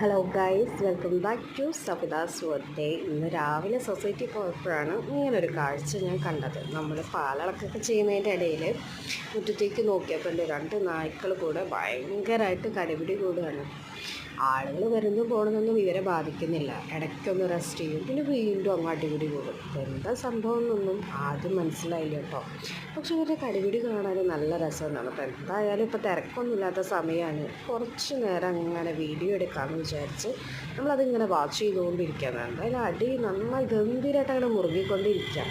Hello guys welcome back to Safida's birthday ഇന്ന് രാവിലെ society പോയപ്പോഴാണ് ഇങ്ങനൊരു കാഴ്ച ഞാൻ കണ്ടത്. നമ്മൾ പാലളക്കൊക്കെ ചെയ്യുന്നതിന്റെ ഇടയിൽ മുറ്റത്തേക്ക് നോക്കിയപ്പോൾ എന്റെ രണ്ട് നായ്ക്കൾ കൂടെ ഭയങ്കരമായിട്ട് കടിപിടി കൂടുകയാണ്. ആളുകൾ വരുന്നതും പോകണമെന്നൊന്നും ഇവരെ ബാധിക്കുന്നില്ല. ഇടയ്ക്കൊന്ന് റെസ്റ്റ് ചെയ്യും പിന്നെ വീണ്ടും അങ്ങോട്ട് കൂടി പോകും. എന്താ സംഭവം എന്നൊന്നും ആദ്യം മനസ്സിലായില്ല കേട്ടോ. പക്ഷെ ഇവരുടെ കടിപിടി കാണാൻ നല്ല രസമാണ് അപ്പോൾ എന്തായാലും ഇപ്പോൾ തിരക്കൊന്നുമില്ലാത്ത സമയമാണ് കുറച്ച് നേരം അങ്ങനെ വീഡിയോ എടുക്കാമെന്ന് വിചാരിച്ച് നമ്മളതിങ്ങനെ വാച്ച് ചെയ്തുകൊണ്ടിരിക്കുകയാണ്. എന്തായാലും അടി നന്നായി ഗംഭീരമായിട്ട് അങ്ങനെ മുറുകിക്കൊണ്ടിരിക്കുക.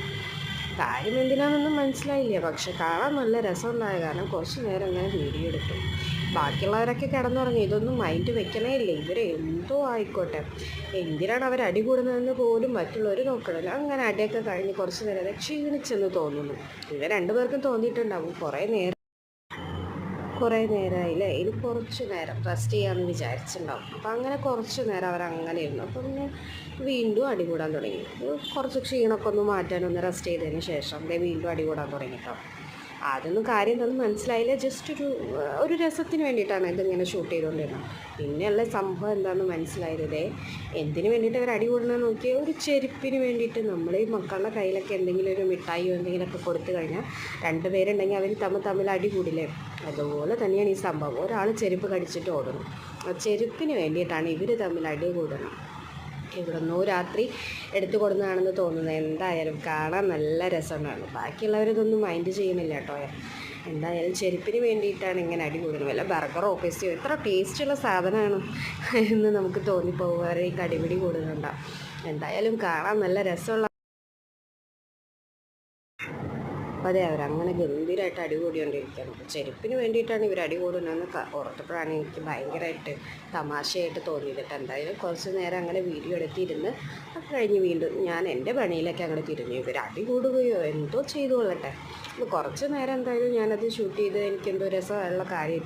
കാര്യം എന്തിനാണെന്നൊന്നും മനസ്സിലായില്ല. പക്ഷെ കാണാൻ നല്ല രസമുണ്ടായ കാരണം കുറച്ച് നേരം അങ്ങനെ വീഡിയോ എടുത്തു. ബാക്കിയുള്ളവരൊക്കെ കിടന്നുറങ്ങി. ഇതൊന്നും മൈൻഡ് വെക്കണേ ഇല്ല. ഇവർ എന്തോ ആയിക്കോട്ടെ. എന്തിനാണ് അവർ അടി കൂടുന്നതെന്ന് പോലും മറ്റുള്ളവർ നോക്കണമല്ലോ അങ്ങനെ അടിയൊക്കെ കഴിഞ്ഞ് കുറച്ച് നേരം ക്ഷീണിച്ചെന്ന് തോന്നുന്നു. ഇവർ രണ്ടുപേർക്കും തോന്നിയിട്ടുണ്ടാവും. കുറേ നേരം കുറേ നേരമായില്ലേ ഇനി കുറച്ച് നേരം റെസ്റ്റ് ചെയ്യാമെന്ന് വിചാരിച്ചിട്ടുണ്ടാവും. അപ്പോൾ അങ്ങനെ കുറച്ച് നേരം അവർ അങ്ങനെ ഇരുന്നു. അപ്പോൾ പിന്നെ വീണ്ടും അടി കൂടാൻ തുടങ്ങി. കുറച്ച് ക്ഷീണമൊക്കെ ഒന്ന് മാറ്റാനൊന്ന് റെസ്റ്റ് ചെയ്തതിന് ശേഷം വീണ്ടും അടി കൂടാൻ തുടങ്ങി കേട്ടോ അതൊന്നും കാര്യം തന്നെ മനസ്സിലായില്ല. ജസ്റ്റ് ഒരു ഒരു രസത്തിന് വേണ്ടിയിട്ടാണ് ഇതിങ്ങനെ ഷൂട്ട് ചെയ്തുകൊണ്ടിരുന്നത് പിന്നെയുള്ള സംഭവം എന്താണെന്ന് മനസ്സിലായതേ എന്തിനു വേണ്ടിയിട്ട് അവർ അടി നോക്കിയാൽ ഒരു ചെരുപ്പിന് വേണ്ടിയിട്ട് നമ്മൾ ഈ മക്കളുടെ കയ്യിലൊക്കെ എന്തെങ്കിലും ഒരു മിഠായിയോ എന്തെങ്കിലുമൊക്കെ കൊടുത്തു കഴിഞ്ഞാൽ രണ്ട് പേരുണ്ടെങ്കിൽ അവർ തമ്മിൽ തമ്മിൽ അടി കൂടില്ലേ? അതുപോലെ തന്നെയാണ് ഈ സംഭവം. ഒരാൾ ചെരുപ്പ് കടിച്ചിട്ട് ഓടുന്നു. ആ ചെരുപ്പിന് വേണ്ടിയിട്ടാണ് ഇവർ തമ്മിൽ അടി കൂടണം ഇവിടുന്നോ രാത്രി എടുത്തു കൊടുന്നതാണെന്ന് തോന്നുന്നത് എന്തായാലും കാണാൻ നല്ല രസമുണ്ടാണ് ബാക്കിയുള്ളവരിതൊന്നും മൈൻഡ് ചെയ്യുന്നില്ല കേട്ടോ. എന്തായാലും ചെരുപ്പിന് വേണ്ടിയിട്ടാണ് ഇങ്ങനെ അടി കൂടുന്നത് വല്ല ബർഗറോ പെസിയോ എത്ര ടേസ്റ്റുള്ള സാധനമാണ് എന്ന് നമുക്ക് തോന്നിപ്പോകും അവരെ ഈ കടിപിടി കൂടുന്നുണ്ടാവും എന്തായാലും കാണാൻ നല്ല രസമുള്ള അതെ അവരങ്ങനെ ഗംഭീരമായിട്ട് അടി കൂടിക്കൊണ്ടിരിക്കുകയാണ്. അപ്പോൾ ചെരുപ്പിന് വേണ്ടിയിട്ടാണ് ഇവർ അടി കൂടുന്നതെന്ന് ഓർത്തപ്പോഴാണ് എനിക്ക് ഭയങ്കരമായിട്ട് തമാശയായിട്ട് തോന്നിയിട്ട് എന്തായാലും കുറച്ച് നേരം അങ്ങനെ വീഡിയോ എടുത്തിരുന്ന് അത് കഴിഞ്ഞ് വീണ്ടും ഞാൻ എന്റെ പണിയിലൊക്കെ അങ്ങനെ തിരിഞ്ഞു. ഇവർ അടി കൂടുകയോ എന്തോ ചെയ്തു കൊള്ളട്ടെ. കുറച്ച് നേരം എന്തായാലും ഞാനത് ഷൂട്ട് ചെയ്ത് എനിക്കെന്തോ രസമുള്ള കാര്യം